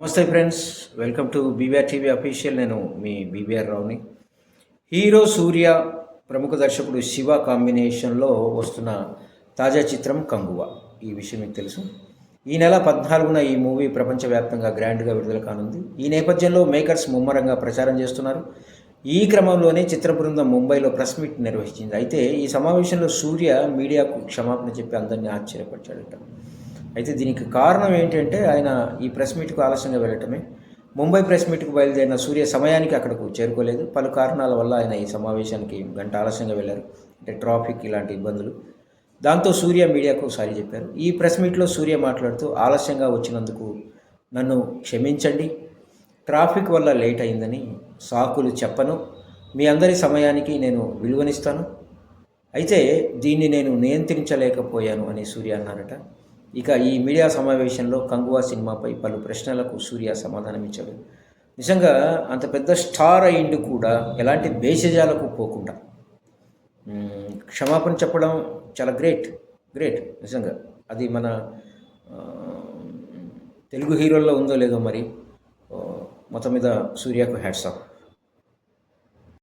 నమస్తే friends welcome to BBR TV official. నేను మీ బీబీఆర్ రావుని హీరో సూర్య ప్రముఖ దర్శకుడు శివ కాంబినేషన్లో వస్తున్న తాజా చిత్రం కంగువ. ఈ విషయం మీకు తెలుసు. ఈ నెల పద్నాలుగున ఈ మూవీ ప్రపంచవ్యాప్తంగా గ్రాండ్గా విడుదల కానుంది. ఈ నేపథ్యంలో మేకర్స్ ముమ్మరంగా ప్రచారం చేస్తున్నారు. ఈ క్రమంలోనే చిత్ర బృందం ముంబైలో ప్రెస్ మీట్ నిర్వహించింది. అయితే ఈ సమావేశంలో సూర్య మీడియాకు క్షమాపణ చెప్పి అందరినీ ఆశ్చర్యపరిచాడట. అయితే దీనికి కారణం ఏంటంటే ఆయన ఈ ప్రెస్ మీట్కు ఆలస్యంగా వెళ్ళటమే. ముంబై ప్రెస్ మీట్కు బయలుదేరిన సూర్య సమయానికి అక్కడకు చేరుకోలేదు. పలు కారణాల వల్ల ఆయన ఈ సమావేశానికి గంట ఆలస్యంగా వెళ్ళారు. అంటే ట్రాఫిక్ ఇలాంటి ఇబ్బందులు. దాంతో సూర్య మీడియాకు సారీ చెప్పారు. ఈ ప్రెస్ మీట్లో సూర్య మాట్లాడుతూ ఆలస్యంగా వచ్చినందుకు నన్ను క్షమించండి. ట్రాఫిక్ వల్ల లేట్ అయిందని సాకులు చెప్పను. మీ అందరి సమయానికి నేను విలువనిస్తాను. అయితే దీన్ని నేను నియంత్రించలేకపోయాను అని సూర్య అన్నారట. ఇక ఈ మీడియా సమావేశంలో కంగువా సినిమాపై పలు ప్రశ్నలకు సూర్య సమాధానం ఇచ్చాడు నిజంగా అంత పెద్ద స్టార్ అయిండు కూడా ఎలాంటి భేషజాలకు పోకుండా. క్షమాపణ చెప్పడం చాలా గ్రేట్ గ్రేట్ నిజంగా. అది మన తెలుగు హీరోల్లో ఉందో లేదో మరి మొత్తం మీద సూర్యకు హ్యాట్సాప్